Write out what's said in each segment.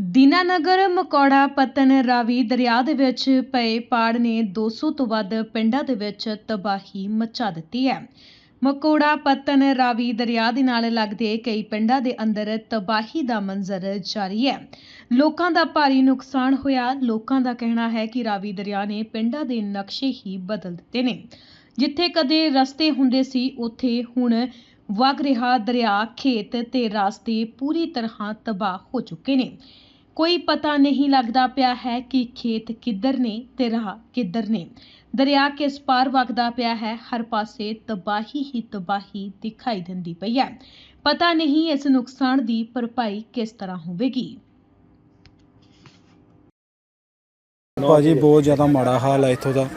ਦੀਨਾਨਗਰ ਮਕੌੜਾ ਪਤਨ ਰਾਵੀ ਦਰਿਆ ਦੇ ਵਿੱਚ ਪਏ ਪਾੜ ਨੇ 200 ਤੋਂ ਵੱਧ ਪਿੰਡਾਂ ਦੇ ਵਿੱਚ ਤਬਾਹੀ ਮਚਾ ਦਿੱਤੀ ਹੈ। ਮਕੌੜਾ ਪਤਨ ਰਾਵੀ ਦਰਿਆ ਦੇ ਨਾਲ ਲੱਗਦੇ ਕਈ ਪਿੰਡਾਂ ਦੇ ਅੰਦਰ ਤਬਾਹੀ ਦਾ ਮੰਜ਼ਰ ਜਾਰੀ ਹੈ। ਲੋਕਾਂ ਦਾ ਭਾਰੀ ਨੁਕਸਾਨ ਹੋਇਆ। ਲੋਕਾਂ ਦਾ ਕਹਿਣਾ ਹੈ ਕਿ ਰਾਵੀ ਦਰਿਆ ਨੇ ਪਿੰਡਾਂ ਦੇ ਨਕਸ਼ੇ ਹੀ ਬਦਲ ਦਿੱਤੇ ਨੇ। ਜਿੱਥੇ ਕਦੇ ਰਸਤੇ ਹੁੰਦੇ ਸੀ, ਉੱਥੇ ਹੁਣ ਵਗ ਰਿਹਾ ਦਰਿਆ ਖੇਤ ਤੇ ਰਾਸਤੇ ਪੂਰੀ ਤਰ੍ਹਾਂ ਤਬਾਹ ਹੋ ਚੁੱਕੇ ਨੇ। ਕੋਈ ਪਤਾ ਨਹੀਂ ਲੱਗਦਾ ਪਿਆ ਹੈ ਕਿ ਖੇਤ ਕਿੱਧਰ ਨੇ ਤੇ ਰਾਹ ਕਿੱਧਰ ਨੇ। ਦਰਿਆ ਕਿਸ ਪਾਰ ਵਗਦਾ ਪਿਆ ਹੈ, ਹਰ ਪਾਸੇ ਤਬਾਹੀ ਹੀ ਤਬਾਹੀ ਦਿਖਾਈ ਦਿੰਦੀ ਪਈ ਹੈ। ਪਤਾ ਨਹੀਂ ਇਸ ਨੁਕਸਾਨ ਦੀ ਭਰਪਾਈ ਕਿਸ ਤਰ੍ਹਾਂ ਹੋਵੇਗੀ। ਭਾਜੀ, ਬਹੁਤ ਜ਼ਿਆਦਾ ਮਾੜਾ ਹਾਲ ਹੈ ਇੱਥੋਂ ਦਾ।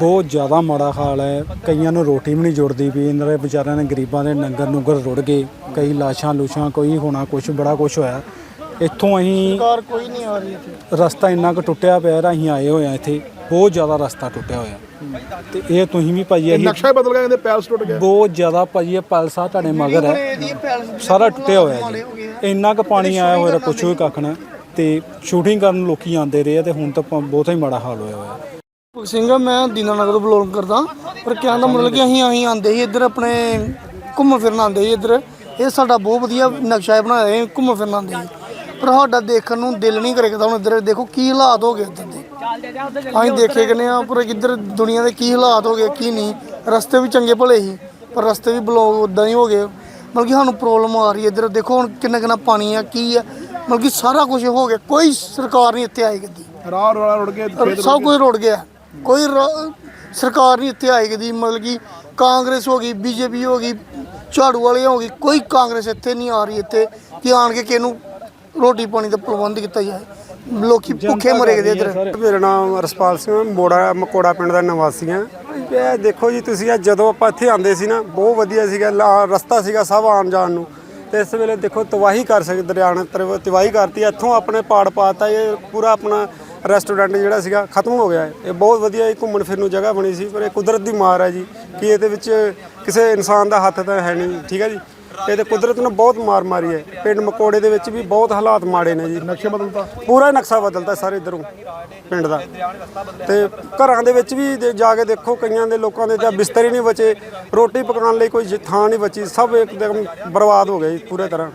ਬਹੁਤ ਜ਼ਿਆਦਾ ਮਾੜਾ ਹਾਲ ਹੈ। ਕਈਆਂ ਨੂੰ ਰੋਟੀ ਵੀ ਨਹੀਂ ਜੁੜਦੀ ਵੀ ਇਹਨਾਂ ਦੇ ਵਿਚਾਰਿਆਂ ਨੇ ਗਰੀਬਾਂ ਦੇ ਨੰਗਰ ਨੁੰਗਰ ਰੁੜ ਗਏ। ਕਈ ਲਾਸ਼ਾਂ ਲੂਸ਼ਾਂ ਕੋਈ ਹੋਣਾ ਕੁਛ, ਬੜਾ ਕੁਛ ਹੋਇਆ। ਇੱਥੋਂ ਅਸੀਂ ਕਾਰ ਕੋਈ ਨਹੀਂ ਆ ਰਹੀ ਇੱਥੇ। ਰਸਤਾ ਇੰਨਾ ਕੁ ਟੁੱਟਿਆ ਪਿਆ ਰ ਅਸੀਂ ਆਏ ਹੋਏ ਆ ਇੱਥੇ। ਬਹੁਤ ਜ਼ਿਆਦਾ ਰਸਤਾ ਟੁੱਟਿਆ ਹੋਇਆ। ਤੇ ਇਹ ਤੁਸੀਂ ਵੀ ਭਾਜੀ ਅਸੀਂ ਨਕਸ਼ਾ ਹੀ ਬਦਲ ਗਿਆ ਕਹਿੰਦੇ ਪੈਲਸ ਟੁੱਟ ਗਿਆ। ਬਹੁਤ ਜ਼ਿਆਦਾ ਭਾਜੀ ਇਹ ਪੈਲਸਾ ਤੁਹਾਡੇ ਮਗਰ ਹੈ। ਸਾਰਾ ਟੁੱਟਿਆ ਹੋਇਆ ਜੀ। ਇੰਨਾ ਕੁ ਪਾਣੀ ਆਇਆ ਹੋਇਆ ਪੁੱਛੋ ਹੀ ਕੱਖ ਨਾ ਤੇ ਸ਼ੂਟਿੰਗ ਕਰਨ ਲੋਕੀ ਆਉਂਦੇ ਰਹੇ ਆ ਤੇ ਹੁਣ ਤਾਂ ਪ- ਬਹੁਤ ਹੀ ਮਾੜਾ ਹਾਲ ਹੋਇਆ ਹੋਇਆ। ਭਗਤ ਸਿੰਘ ਮੈਂ ਦੀਨਾਨਗਰ ਤੋਂ ਬਲੌਗ ਕਰਦਾ। ਪਰ ਕਹਿਣ ਦਾ ਮਤਲਬ ਕਿ ਅਸੀਂ ਅਸੀਂ ਆਂਦੇ ਸੀ ਇੱਧਰ ਆਪਣੇ ਘੁੰਮਣ ਫਿਰਨ ਆਂਦੇ ਸੀ ਇੱਧਰ। ਇਹ ਸਾਡਾ ਬਹੁਤ ਵਧੀਆ ਨਕਸ਼ਾ ਹੈ ਬਣਾਇਆ ਹੈ ਘੁੰਮਣ ਫਿਰਨ ਆਂਦੇ ਸੀ। ਪਰ ਸਾਡਾ ਦੇਖਣ ਨੂੰ ਦਿਲ ਨਹੀਂ ਕਰੇਗਾ ਹੁਣ ਇੱਧਰ ਦੇਖੋ ਕੀ ਹਾਲਾਤ ਹੋ ਗਏ ਇੱਧਰ ਦੇ। ਅਸੀਂ ਦੇਖੇ ਕਿਨੇ ਆ ਪਰ ਇੱਧਰ ਦੁਨੀਆ ਦੇ ਕੀ ਹਾਲਾਤ ਹੋ ਗਏ ਕੀ ਨਹੀਂ। ਰਸਤੇ ਵੀ ਚੰਗੇ ਭਲੇ ਸੀ ਪਰ ਰਸਤੇ ਵੀ ਬਲੌਕ ਉਦਾਂ ਹੀ ਹੋ ਗਏ। ਮਤਲਬ ਕਿ ਸਾਨੂੰ ਪ੍ਰੋਬਲਮ ਆ ਰਹੀ ਇੱਧਰ। ਦੇਖੋ ਹੁਣ ਕਿੰਨਾ ਕਿੰਨਾ ਪਾਣੀ ਆ ਕੀ ਆ। ਮਤਲਬ ਕਿ ਸਾਰਾ ਕੁਝ ਹੋ ਗਿਆ। ਕੋਈ ਸਰਕਾਰ ਨਹੀਂ ਇੱਥੇ ਆਈ ਕਦੀ। ਰਾਹ ਰੋਲਾ ਰੁੜ ਗਿਆ ਸਭ ਕੁਝ ਰੁੜ ਗਿਆ। ਕੋਈ ਸਰਕਾਰ ਨਹੀਂ ਇੱਥੇ ਆਏਗੀ ਦੀ ਮਤਲਬ ਕਿ ਕਾਂਗਰਸ ਹੋ ਗਈ ਬੀਜੇਪੀ ਹੋ ਗਈ ਝਾੜੂ ਵਾਲੇ ਹੋ ਗਈ ਕੋਈ ਕਾਂਗਰਸ ਇੱਥੇ ਨਹੀਂ ਆ ਰਹੀ ਇੱਥੇ ਕਿ ਆਣ ਕੇ ਕਿਸ ਨੂੰ ਰੋਟੀ ਪਾਣੀ ਦਾ ਪ੍ਰਬੰਧ ਕੀਤਾ ਜਾਏ। ਲੋਕੀ ਭੁੱਖੇ ਮਰੇ ਗਏ ਇੱਧਰ। ਮੇਰਾ ਨਾਮ ਰਸਪਾਲ ਸਿੰਘ ਮੋੜਾ ਮਕੋੜਾ ਪਿੰਡ ਦਾ ਨਿਵਾਸੀ ਹਾਂ ਇਹ ਦੇਖੋ ਜੀ ਤੁਸੀਂ ਇਹ ਜਦੋਂ ਆਪਾਂ ਇੱਥੇ ਆਂਦੇ ਸੀ ਨਾ ਬਹੁਤ ਵਧੀਆ ਸੀਗਾ ਲਾ- ਰਸਤਾ ਸੀਗਾ ਸਭ ਆਉਣ ਜਾਣ ਨੂੰ। ਤੇ ਇਸ ਵੇਲੇ ਦੇਖੋ ਤਵਾਹੀ ਕਰ ਸਕਦੇ ਦਰਿਆ ਨੇ ਤਬਾਹੀ ਕਰਤੀ। ਇੱਥੋਂ ਆਪਣੇ ਪਾੜ ਪਾਤਾ ਇਹ ਪੂਰਾ ਆਪਣਾ ਰੈਸਟੋਰੈਂਟ ਜਿਹੜਾ ਸੀਗਾ ਖਤਮ ਹੋ ਗਿਆ। ਇਹ ਬਹੁਤ ਵਧੀਆ ਇਹ ਘੁੰਮਣ ਫਿਰਨ ਨੂੰ ਜਗ੍ਹਾ ਬਣੀ ਸੀ ਪਰ ਇਹ ਕੁਦਰਤ ਦੀ ਮਾਰ ਹੈ ਜੀ। ਕਿ ਇਹਦੇ ਵਿੱਚ ਕਿਸੇ ਇਨਸਾਨ ਦਾ ਹੱਥ ਤਾਂ ਹੈ ਨਹੀਂ। ਠੀਕ ਹੈ ਜੀ? ਇਹ ਤੇ ਕੁਦਰਤ ਨੇ ਬਹੁਤ ਮਾਰ ਮਾਰੀ ਹੈ। ਪਿੰਡ ਮਕੋੜੇ ਦੇ ਵਿੱਚ ਵੀ ਬਹੁਤ ਹਾਲਾਤ ਮਾੜੇ ਨੇ ਜੀ। ਨਕਸ਼ਾ ਬਦਲਤਾ? ਪੂਰਾ ਹੀ ਨਕਸ਼ਾ ਬਦਲਦਾ ਸਾਰੇ ਇਧਰੋਂ ਪਿੰਡ ਦਾ। ਤੇ ਘਰਾਂ ਦੇ ਵਿੱਚ ਵੀ ਦੇ- ਜਾ ਕੇ ਦੇਖੋ ਕਈਆਂ ਦੇ ਲੋਕਾਂ ਦੇ ਤਾਂ ਬਿਸਤਰ ਹੀ ਨਹੀਂ ਬਚੇ। ਰੋਟੀ ਪਕਾਉਣ ਲਈ ਕੋਈ ਜ- ਥਾਂ ਨਹੀਂ ਬਚੀ। ਸਭ ਇੱਕਦਮ ਬਰਬਾਦ ਹੋ ਗਏ ਜੀ ਪੂਰੇ ਤਰ੍ਹਾਂ।